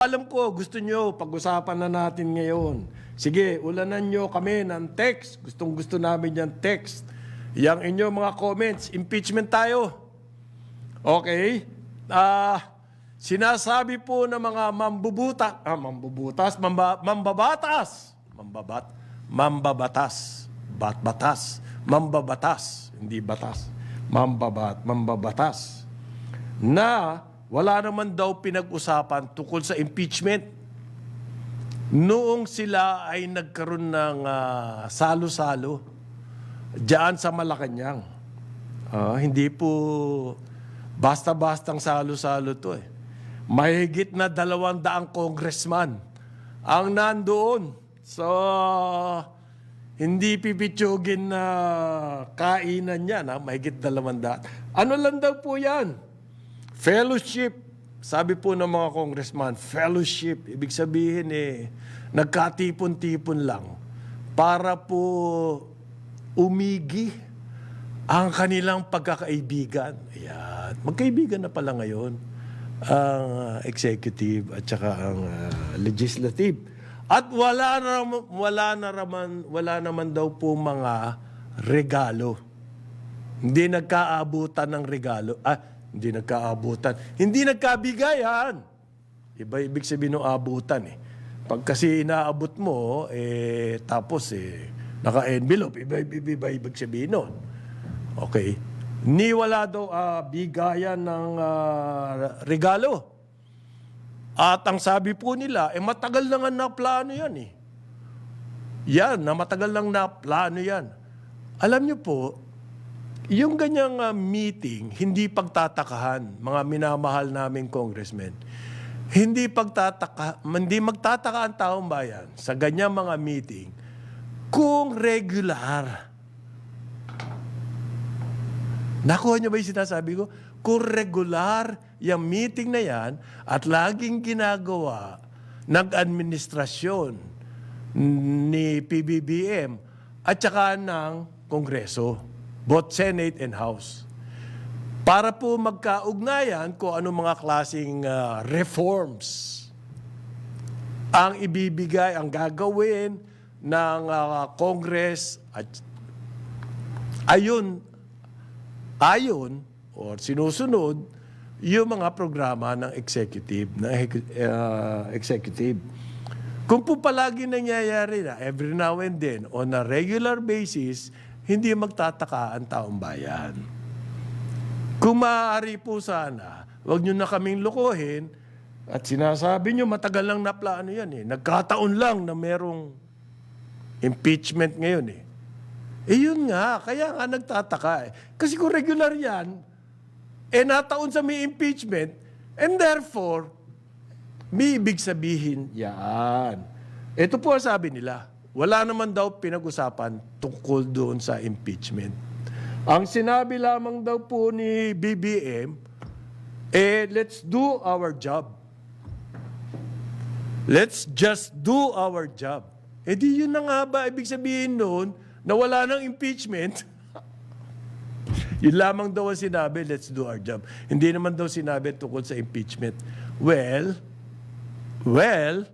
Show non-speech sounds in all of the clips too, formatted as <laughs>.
Alam ko, gusto nyo, pag-usapan na natin ngayon. Sige, ulanan nyo kami ng text. Gustong gusto namin yung text. Yang inyo mga comments, impeachment tayo. Okay? Ah, sinasabi po ng mga mambubuta, ah, mambubutas, mamba, mambabatas, mambabat, mambabatas, batbatas, mambabatas, hindi batas, mambabat, mambabatas, na wala naman daw pinag-usapan tungkol sa impeachment. Noong sila ay nagkaroon ng ah, salo-salo diyan sa Malacanang. Ah, hindi po basta-bastang salo-salo to eh. Mahigit na dalawang daang congressman ang nandoon. So, hindi pipitsugin na kainan yan, ha? mahigit dalawang daan. Ano lang daw po yan? Fellowship. Sabi po ng mga congressman, fellowship. Ibig sabihin eh, nagkatipon-tipon lang para po umigi ang kanilang pagkakaibigan. Ayan. Magkaibigan na pala ngayon ang uh, executive at saka ang uh, legislative. At wala na wala na raman wala naman daw po mga regalo. Hindi nagkaabutan ng regalo. Ah, hindi nagkaabutan. Hindi nagkabigayan. Iba ibig sabihin ng abutan eh. Pag kasi inaabot mo, eh, tapos eh, naka-envelope, iba, iba, iba, ibig sabihin nun. Okay. Ni wala daw ah, bigayan ng ah, regalo. At ang sabi po nila, eh matagal na nga na plano yan eh. Yan, na matagal lang na plano yan. Alam niyo po, yung ganyang ah, meeting, hindi pagtatakahan, mga minamahal naming congressmen, hindi pagtataka, hindi magtataka ang taong bayan sa ganyang mga meeting kung regular. Nakuha niyo ba yung sinasabi ko? Kung regular yung meeting na yan at laging ginagawa ng administrasyon ni PBBM at saka ng Kongreso, both Senate and House. Para po magkaugnayan kung anong mga klaseng ah, reforms ang ibibigay, ang gagawin ng ah, Congress at ayun ayon or sinusunod yung mga programa ng executive ng uh, executive. Kung po palagi nangyayari na every now and then on a regular basis, hindi magtataka ang taong bayan. Kung maaari po sana, wag nyo na kaming lukuhin at sinasabi nyo matagal lang na plano yan eh. Nagkataon lang na merong impeachment ngayon eh. Eh yun nga, kaya nga nagtataka eh. Kasi kung regular yan, eh nataon sa may impeachment, and therefore, may ibig sabihin yan. Ito po ang sabi nila, wala naman daw pinag-usapan tungkol doon sa impeachment. Ang sinabi lamang daw po ni BBM, eh let's do our job. Let's just do our job. Eh di yun na nga ba ibig sabihin noon na wala ng impeachment? <laughs> yun lamang daw ang sinabi, let's do our job. Hindi naman daw sinabi tungkol sa impeachment. Well, well,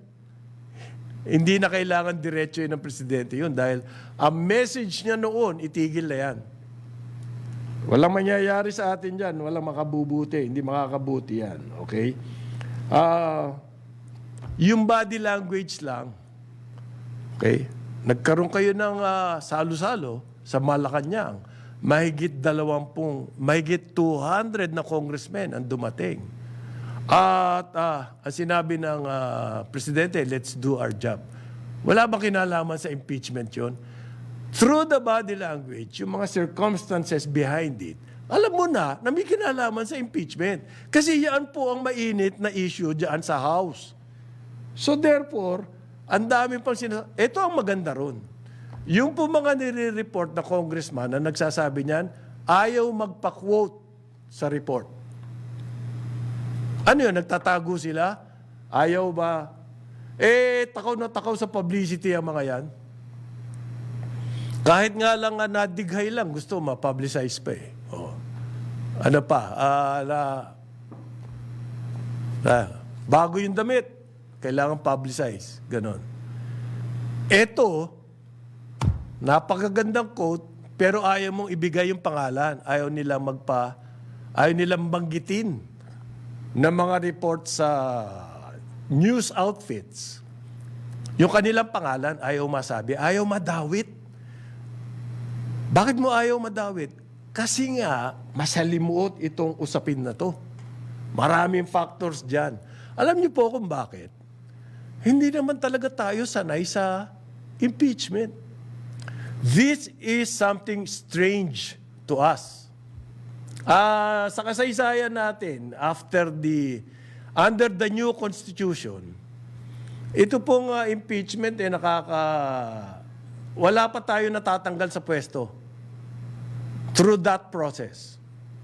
hindi na kailangan diretso yun ng presidente yun dahil ang message niya noon, itigil na yan. Walang mangyayari sa atin dyan. Walang makabubuti. Hindi makakabuti yan. Okay? Ah... Yung body language lang, okay? Nagkaroon kayo ng ah, salo-salo sa Malacanang. Mahigit dalawampung, mahigit 200 na congressmen ang dumating. At ang sinabi ng ah, presidente, let's do our job. Wala bang kinalaman sa impeachment yon? Through the body language, yung mga circumstances behind it, alam mo na na may kinalaman sa impeachment. Kasi yan po ang mainit na issue dyan sa House. So therefore, ang dami pang sinas... Ito ang maganda ron. Yung po mga nire-report na congressman na nagsasabi niyan, ayaw magpa-quote sa report. Ano yun? Nagtatago sila? Ayaw ba? Eh, takaw na takaw sa publicity ang mga yan. Kahit nga lang nga nadighay lang, gusto ma-publicize pa eh. Oh. Ano pa? Ah, na, na, bago yung damit. kailangan publicize. Ganon. Ito, napakagandang quote, pero ayaw mong ibigay yung pangalan. Ayaw nilang magpa, ayaw nilang banggitin ng mga report sa news outfits. Yung kanilang pangalan, ayaw masabi, ayaw madawit. Bakit mo ayaw madawit? Kasi nga, masalimuot itong usapin na to. Maraming factors dyan. Alam niyo po kung bakit? Hindi naman talaga tayo sanay sa impeachment. This is something strange to us. Ah, sa kasaysayan natin, after the, under the new constitution, ito pong ah, impeachment eh nakaka, wala pa tayo natatanggal sa pwesto through that process.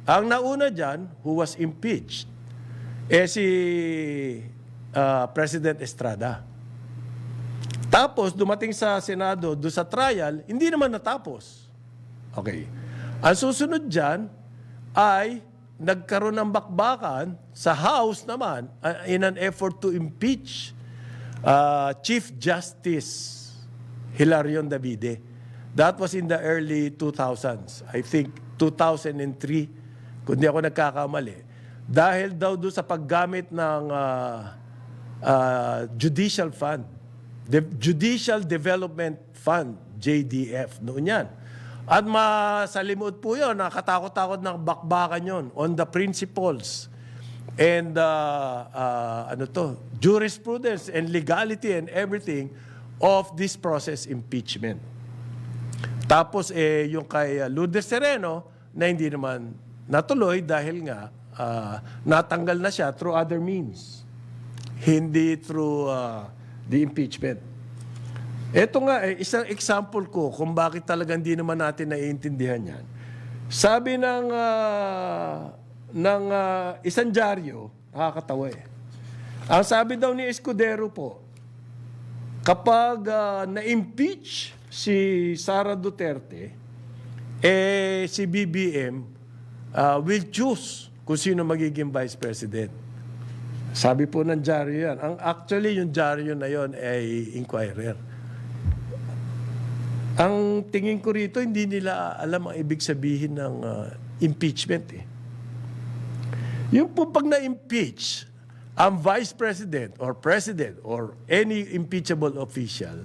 Ang nauna dyan, who was impeached, eh si ah, President Estrada. Tapos, dumating sa Senado, do sa trial, hindi naman natapos. Okay. Ang susunod dyan ay nagkaroon ng bakbakan sa House naman uh, in an effort to impeach uh, Chief Justice Hilarion Davide. That was in the early 2000s. I think 2003, kung ako nagkakamali. Dahil daw doon sa paggamit ng uh, uh, judicial fund. The Judicial Development Fund, JDF, noon yan. At masalimuot po yun, nakatakot-takot ng bakbakan yun on the principles and uh, uh, ano to, jurisprudence and legality and everything of this process impeachment. Tapos eh, yung kay Lourdes Sereno na hindi naman natuloy dahil nga uh, natanggal na siya through other means. Hindi through uh, the impeachment. Ito nga, eh, isang example ko kung bakit talagang hindi naman natin naiintindihan yan. Sabi ng, ah, ng ah, isang dyaryo, nakakatawa eh. Ang sabi daw ni Escudero po, kapag ah, na-impeach si Sara Duterte, eh si BBM ah, will choose kung sino magiging vice president. Sabi po ng dyaryo yan. Ang actually yung dyaryo na yon ay Inquirer. Ang tingin ko rito, hindi nila alam ang ibig sabihin ng ah, impeachment eh. Yung po pag na-impeach ang vice president or president or any impeachable official,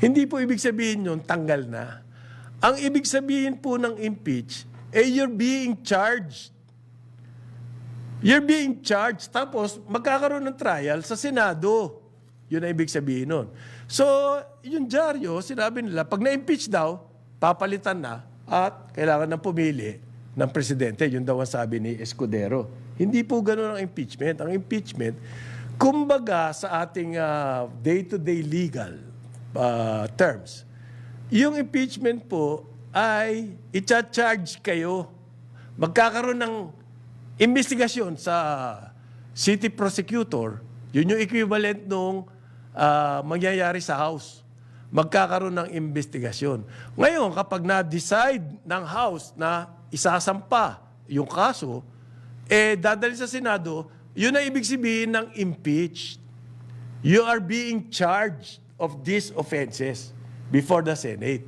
hindi po ibig sabihin yun, tanggal na. Ang ibig sabihin po ng impeach, eh you're being charged. You're being charged. Tapos, magkakaroon ng trial sa Senado. Yun ang ibig sabihin nun. So, yung dyaryo, sinabi nila, pag na-impeach daw, papalitan na at kailangan ng pumili ng presidente. Yun daw ang sabi ni Escudero. Hindi po ganun ang impeachment. Ang impeachment, kumbaga sa ating ah, day-to-day legal ah, terms, yung impeachment po ay i-charge kayo. Magkakaroon ng investigasyon sa city prosecutor. Yun yung equivalent nung ah, mangyayari sa House. Magkakaroon ng investigasyon. Ngayon, kapag na-decide ng House na isasampa yung kaso, eh, dadali sa Senado, yun ang ibig sabihin ng impeached. You are being charged of these offenses before the Senate.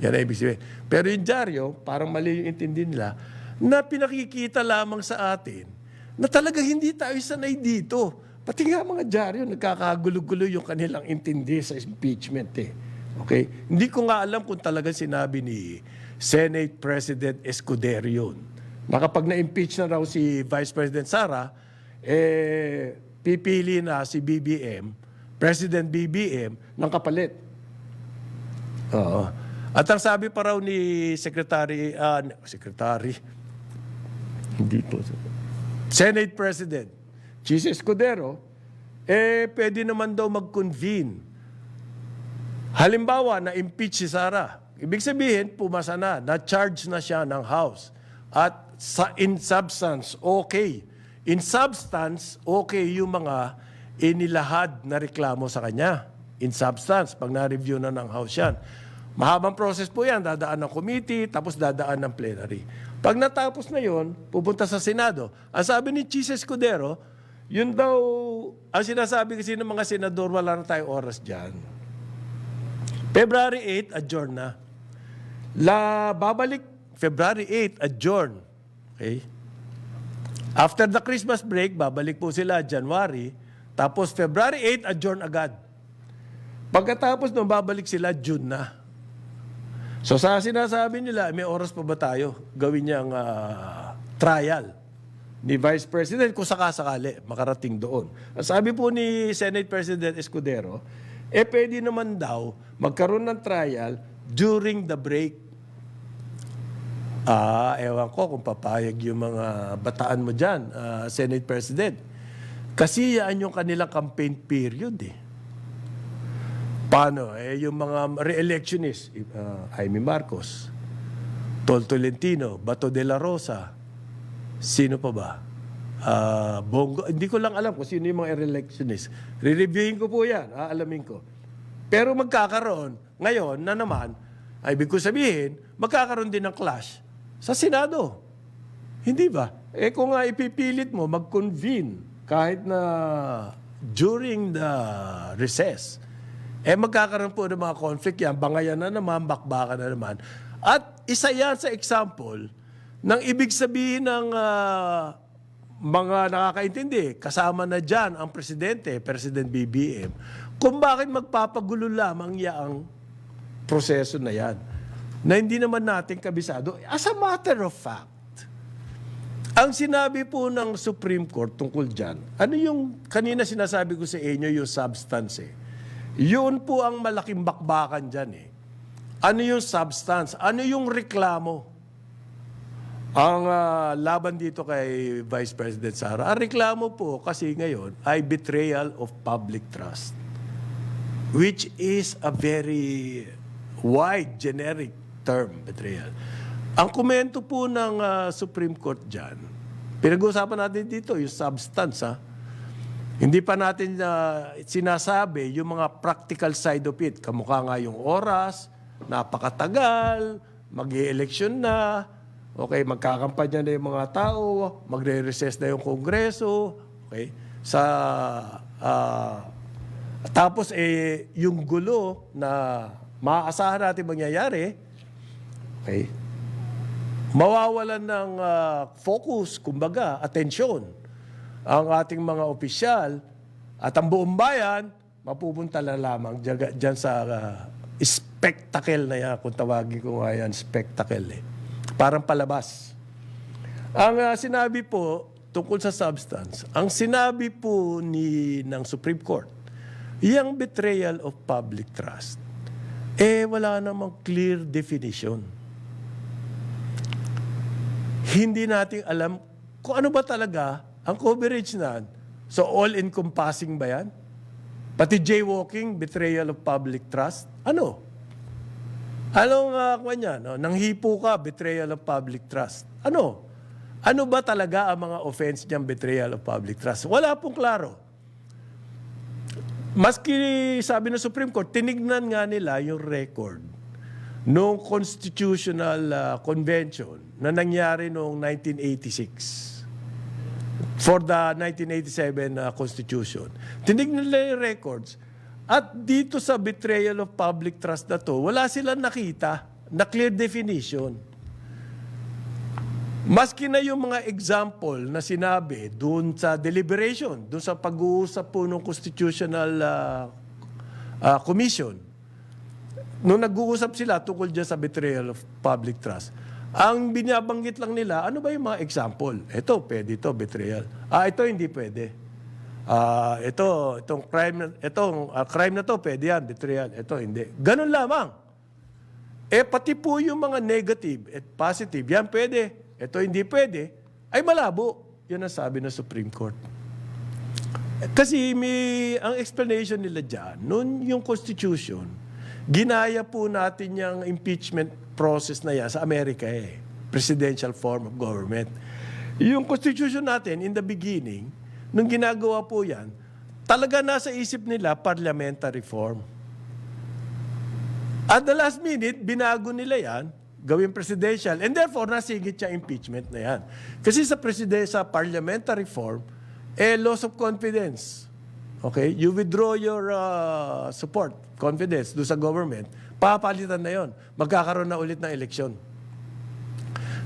Yan ang ibig sabihin. Pero yung dyaryo, parang mali yung intindi nila, na pinakikita lamang sa atin na talaga hindi tayo sanay dito. Pati nga mga dyaryo, nagkakagulo-gulo yung kanilang intindi sa impeachment eh. Okay? Hindi ko nga alam kung talaga sinabi ni Senate President Escudero yun. Na kapag na-impeach na raw si Vice President Sara, eh, pipili na si BBM, President BBM, ng kapalit. Oo. At ang sabi pa raw ni Secretary, ah, Secretary, hindi po, Senate President, Chis Escudero, eh, pwede naman daw mag-convene. Halimbawa, na-impeach si Sara. Ibig sabihin, pumasa na, na-charge na siya ng House. At sa, in substance, okay. In substance, okay yung mga inilahad na reklamo sa kanya. In substance, pag na-review na ng House yan. Mahabang process po yan, dadaan ng committee, tapos dadaan ng plenary. Pag natapos na yon, pupunta sa Senado. Ang sabi ni Chis Escudero, yun daw, ang sinasabi kasi ng mga senador, wala na tayong oras dyan. February 8, adjourn na. La, babalik, February 8, adjourn. Okay? After the Christmas break, babalik po sila January. Tapos February 8, adjourn agad. Pagkatapos nung babalik sila, June na. So sa sinasabi nila, may oras pa ba tayo gawin niyang ah, trial ni Vice President kung sakasakali makarating doon. Sabi po ni Senate President Escudero, eh pwede naman daw magkaroon ng trial during the break. Ah, ewan ko kung papayag yung mga bataan mo dyan, ah, Senate President. Kasi yan yung kanilang campaign period eh. Paano? Eh, yung mga re-electionist, uh, Jaime Marcos, Tol Tolentino, Bato de la Rosa, sino pa ba? Ah, Bongo, hindi ko lang alam kung sino yung mga re-electionist. Re-reviewin ko po yan, aalamin ko. Pero magkakaroon, ngayon na naman, ay ibig ko sabihin, magkakaroon din ng clash sa Senado. Hindi ba? Eh kung nga ipipilit mo mag-convene kahit na during the recess, eh magkakaroon po ng mga conflict yan, bangayan na naman, bakbakan na naman. At isa yan sa example ng ibig sabihin ng ah, mga nakakaintindi, kasama na dyan ang presidente, President BBM, kung bakit magpapagulo lamang yaang proseso na yan na hindi naman natin kabisado. As a matter of fact, ang sinabi po ng Supreme Court tungkol dyan, ano yung kanina sinasabi ko sa inyo yung substance eh. Yun po ang malaking bakbakan dyan eh. Ano yung substance? Ano yung reklamo? Ang ah, laban dito kay Vice President Sara, ang reklamo po kasi ngayon ay betrayal of public trust which is a very wide, generic term, betrayal. Ang komento po ng ah, Supreme Court dyan, pinag-uusapan natin dito yung substance, ha? Hindi pa natin ah, sinasabi yung mga practical side of it. Kamukha nga yung oras, napakatagal, mag election na, okay, magkakampanya na yung mga tao, magre-recess na yung kongreso, okay, sa ah, tapos eh, yung gulo na maaasahan natin mangyayari, okay, mawawalan ng ah, focus, kumbaga, atensyon, ang ating mga opisyal at ang buong bayan, mapupunta na lamang dyan, dyan sa ah, spectacle na yan, kung tawagin ko nga yan, spectacle eh. Parang palabas. Ang ah, sinabi po tungkol sa substance, ang sinabi po ni ng Supreme Court, yung betrayal of public trust, eh wala namang clear definition. Hindi natin alam kung ano ba talaga ang coverage na. So all-encompassing ba yan? Pati jaywalking, betrayal of public trust? Ano? Anong uh, kanya? No? Nang hipo ka, betrayal of public trust. Ano? Ano ba talaga ang mga offense niyang betrayal of public trust? Wala pong klaro. Maski sabi ng Supreme Court, tinignan nga nila yung record noong Constitutional ah, Convention na nangyari noong 1986 for the 1987 uh, Constitution. Tinignan nila yung records. At dito sa betrayal of public trust na to, wala silang nakita na clear definition. Maski na yung mga example na sinabi doon sa deliberation, doon sa pag-uusap po ng Constitutional uh, uh, Commission, nung nag-uusap sila tungkol dyan sa betrayal of public trust, ang binabanggit lang nila, ano ba yung mga example? Ito, pwede ito, betrayal. Ah, ito hindi pwede. Ah, ito, itong crime, itong ah, crime na to, pwede yan, betrayal. Ito, hindi. Ganun lamang. Eh, pati po yung mga negative at positive, yan pwede. Ito hindi pwede. Ay malabo. Yun ang sabi ng Supreme Court. Kasi may, ang explanation nila dyan, noon yung Constitution, ginaya po natin yung impeachment process na yan sa Amerika eh. Presidential form of government. Yung Constitution natin, in the beginning, nung ginagawa po yan, talaga nasa isip nila parliamentary form. At the last minute, binago nila yan, gawing presidential, and therefore nasingit siya impeachment na yan. Kasi sa president, sa parliamentary form, eh loss of confidence. Okay? You withdraw your uh, support, confidence do sa government, papalitan na yon. Magkakaroon na ulit ng eleksyon.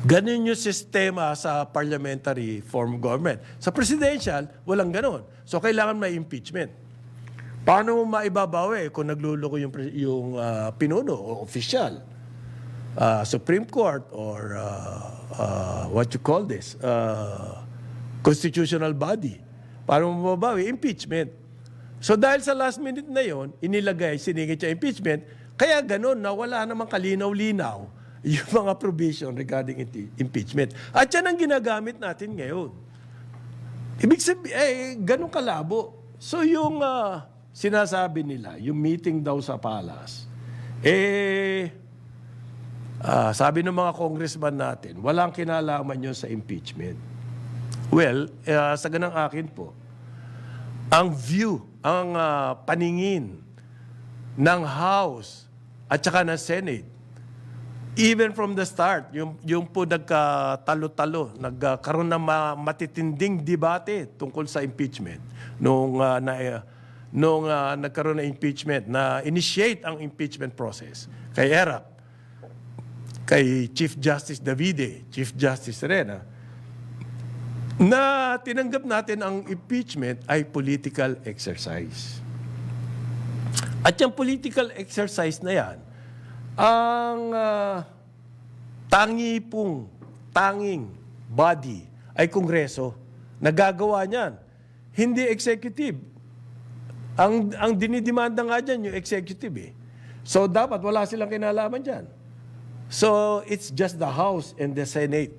Ganun yung sistema sa parliamentary form of government. Sa presidential, walang ganun. So, kailangan may impeachment. Paano mo maibabawi kung nagluloko yung, yung ah, pinuno o official? Ah, Supreme Court or ah, ah, what you call this? Ah, constitutional body. Paano mo mababawi? Impeachment. So dahil sa last minute na yon, inilagay, siningit siya impeachment, kaya ganun na wala namang kalinaw-linaw <laughs> yung mga provision regarding impe- impeachment. At yan ang ginagamit natin ngayon. Ibig sabihin, eh, ganun kalabo. So yung ah, sinasabi nila, yung meeting daw sa palace, eh, ah, sabi ng mga congressman natin, walang kinalaman yun sa impeachment. Well, ah, sa ganang akin po, ang view, ang ah, paningin ng House at saka ng Senate, even from the start, yung, yung po nagkatalo-talo, nagkaroon ng ma- matitinding debate tungkol sa impeachment. Nung, ah, na, eh, nung ah, nagkaroon ng impeachment, na initiate ang impeachment process kay ERAP, kay Chief Justice Davide, Chief Justice Serena, na tinanggap natin ang impeachment ay political exercise. At yung political exercise na yan, ang ah, tangi pong, tanging body ay Kongreso. Nagagawa niyan. Hindi executive. Ang, ang dinidemanda nga dyan, yung executive eh. So dapat wala silang kinalaman dyan. So it's just the House and the Senate.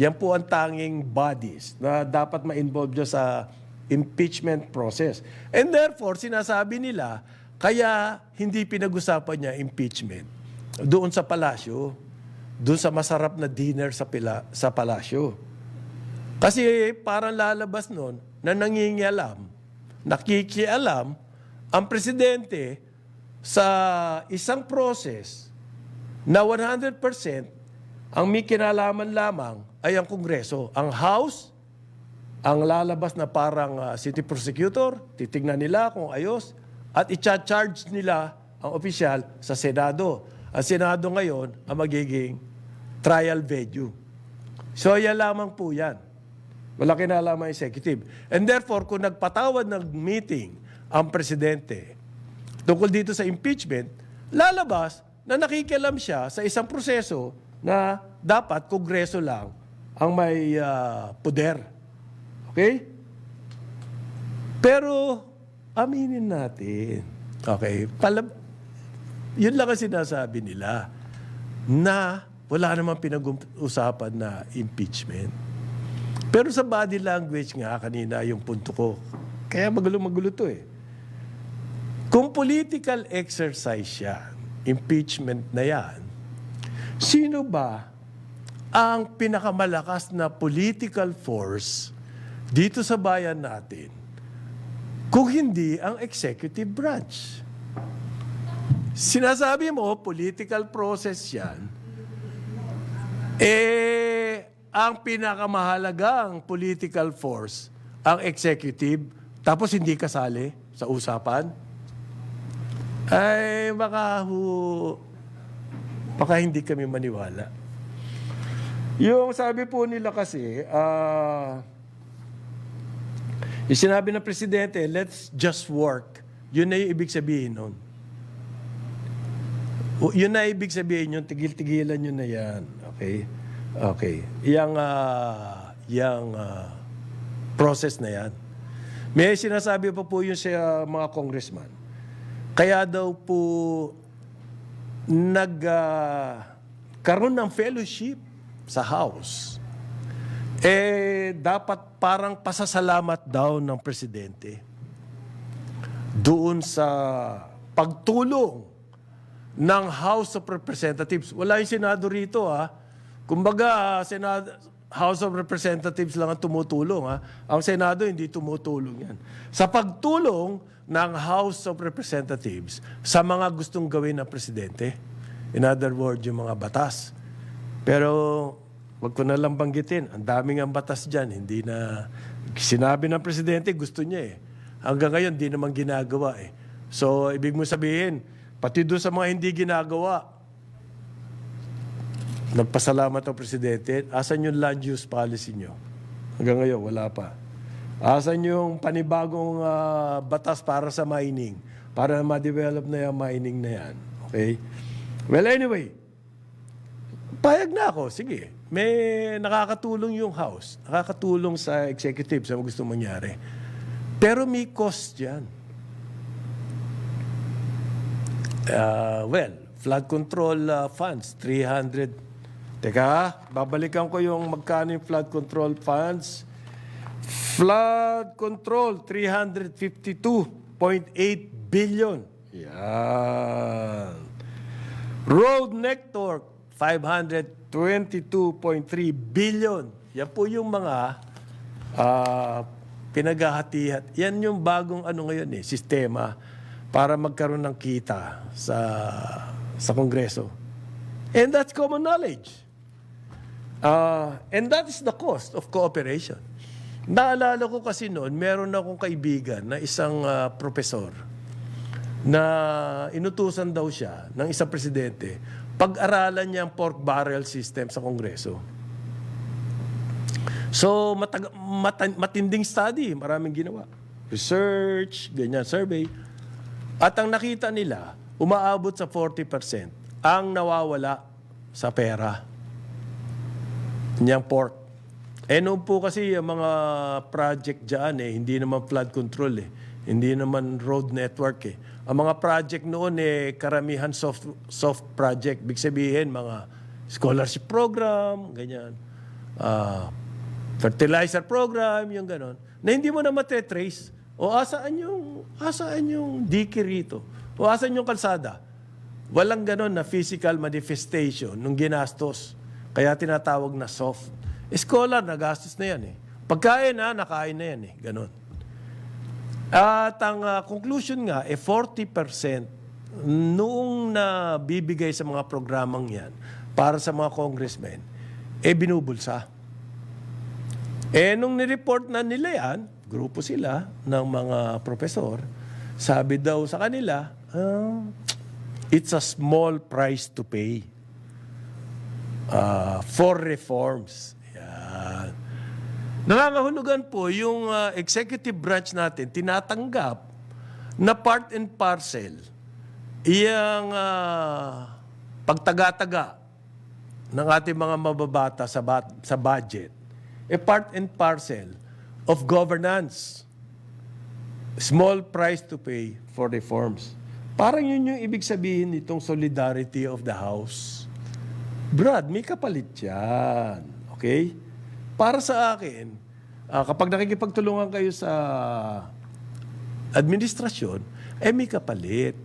Yan po ang tanging bodies na dapat ma-involve dyan sa impeachment process. And therefore, sinasabi nila, kaya hindi pinag-usapan niya impeachment doon sa palasyo, doon sa masarap na dinner sa, pila, sa palasyo. Kasi parang lalabas nun na nangingialam, nakikialam ang presidente sa isang process na 100% ang may kinalaman lamang ay ang Kongreso. Ang House, ang lalabas na parang ah, city prosecutor, titignan nila kung ayos, at i-charge nila ang opisyal sa Senado. Ang Senado ngayon ang magiging trial venue. So yan lamang po yan. Wala kinalaman executive. And therefore, kung nagpatawad ng meeting ang presidente tungkol dito sa impeachment, lalabas na nakikialam siya sa isang proseso na dapat kongreso lang ang may ah, poder. Okay? Pero, aminin natin. Okay? Palab- yun lang ang sinasabi nila na wala namang pinag-usapan na impeachment. Pero sa body language nga kanina yung punto ko. Kaya magulo-magulo to eh. Kung political exercise yan, impeachment na yan, sino ba ang pinakamalakas na political force dito sa bayan natin kung hindi ang executive branch? Sinasabi mo, political process yan, eh, ang pinakamahalagang political force, ang executive, tapos hindi kasali sa usapan, ay baka ho, baka hindi kami maniwala. Yung sabi po nila kasi, ah, yung sinabi ng presidente, let's just work. Yun na yung ibig sabihin nun. Yun na ibig sabihin yun, tigil-tigilan nyo na yan. Okay? Okay. Yang, ah, yang ah, process na yan. May sinasabi pa po yun sa mga congressman. Kaya daw po nag ah, karoon ng fellowship sa House. Eh, dapat parang pasasalamat daw ng presidente doon sa pagtulong ng House of Representatives. Wala yung Senado rito ha. Kumbaga, Senado, House of Representatives lang ang tumutulong ha. Ang Senado hindi tumutulong yan. Sa pagtulong ng House of Representatives sa mga gustong gawin ng presidente. In other words, yung mga batas. Pero wag ko na lang banggitin. Ang daming ang batas dyan. Hindi na, Sinabi ng presidente, gusto niya eh. Hanggang ngayon, di naman ginagawa eh. So, ibig mo sabihin, pati doon sa mga hindi ginagawa, nagpasalamat ang presidente. Asan yung land use policy nyo? Hanggang ngayon, wala pa. Asan yung panibagong ah, batas para sa mining? Para ma-develop na yung mining na yan. Okay? Well, anyway, payag na ako. Sige. May nakakatulong yung House. Nakakatulong sa executive sa gusto mangyari. Pero may cost yan. Uh, well, flood control uh, funds, 300. Teka, babalikan ko yung magkano yung flood control funds. Flood control, 352.8 billion. Yan. Road network, 522.3 billion. Yan po yung mga ah, pinaghahati-hat. Yan yung bagong ano ngayon eh, sistema para magkaroon ng kita sa sa Kongreso. And that's common knowledge. Ah, and that is the cost of cooperation. Naalala ko kasi noon, meron akong kaibigan na isang ah, profesor na inutusan daw siya ng isang presidente pag-aralan niya ang pork barrel system sa Kongreso. So, matag- mata- matinding study, maraming ginawa. Research, ganyan, survey. At ang nakita nila, umaabot sa 40% ang nawawala sa pera niyang pork. Eh noon po kasi yung mga project dyan eh, hindi naman flood control eh. Hindi naman road network eh. Ang mga project noon eh, karamihan soft, soft project. Big sabihin, mga scholarship program, ganyan. Ah, fertilizer program, yung ganon. Na hindi mo na matetrace. O asaan yung, asaan yung diki rito? O asaan yung kalsada? Walang ganon na physical manifestation nung ginastos. Kaya tinatawag na soft. Scholar, nagastos na yan eh. Pagkain na, nakain na yan eh. Ganon. At ang ah, conclusion nga, eh 40% noong na bibigay sa mga programang yan para sa mga congressmen, eh binubulsa. Eh nung nireport na nila yan, grupo sila ng mga profesor, sabi daw sa kanila, "Ah, it's a small price to pay ah, for reforms. Yan. Nangangahulugan po yung ah, executive branch natin tinatanggap na part and parcel iyang ah, pagtaga-taga ng ating mga mababata sa, bat- sa budget a part and parcel of governance. Small price to pay for reforms. Parang yun yung ibig sabihin nitong solidarity of the house. Brad, may kapalit yan. Okay? Para sa akin, ah, kapag nakikipagtulungan kayo sa administrasyon, eh may kapalit.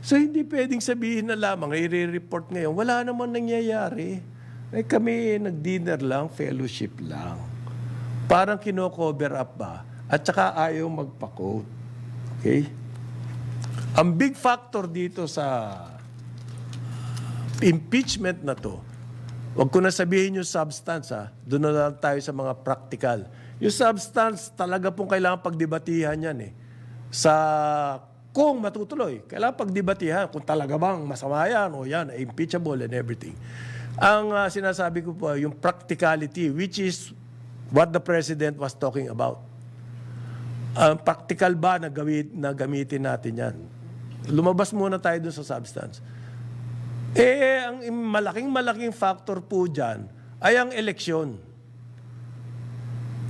So hindi pwedeng sabihin na lamang, ay report ngayon, wala naman nangyayari. Eh kami nag-dinner lang, fellowship lang. Parang kino-cover up ba? At saka ayaw magpa-quote. Okay? Ang big factor dito sa impeachment na to, Huwag ko na sabihin yung substance, ha? Doon na lang tayo sa mga practical. Yung substance, talaga pong kailangan pagdebatihan yan, eh. Sa kung matutuloy, kailangan pagdebatihan kung talaga bang masama yan o yan, impeachable and everything. Ang ah, sinasabi ko po, yung practicality, which is what the President was talking about. Ang practical ba na, gawit, na gamitin natin yan? Lumabas muna tayo dun sa substance. Eh, ang malaking-malaking factor po dyan ay ang eleksyon.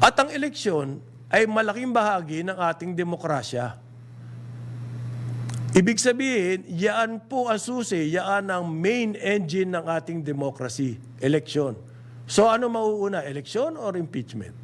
At ang eleksyon ay malaking bahagi ng ating demokrasya. Ibig sabihin, yaan po ang susi, yaan ang main engine ng ating democracy, eleksyon. So ano mauuna, eleksyon or impeachment?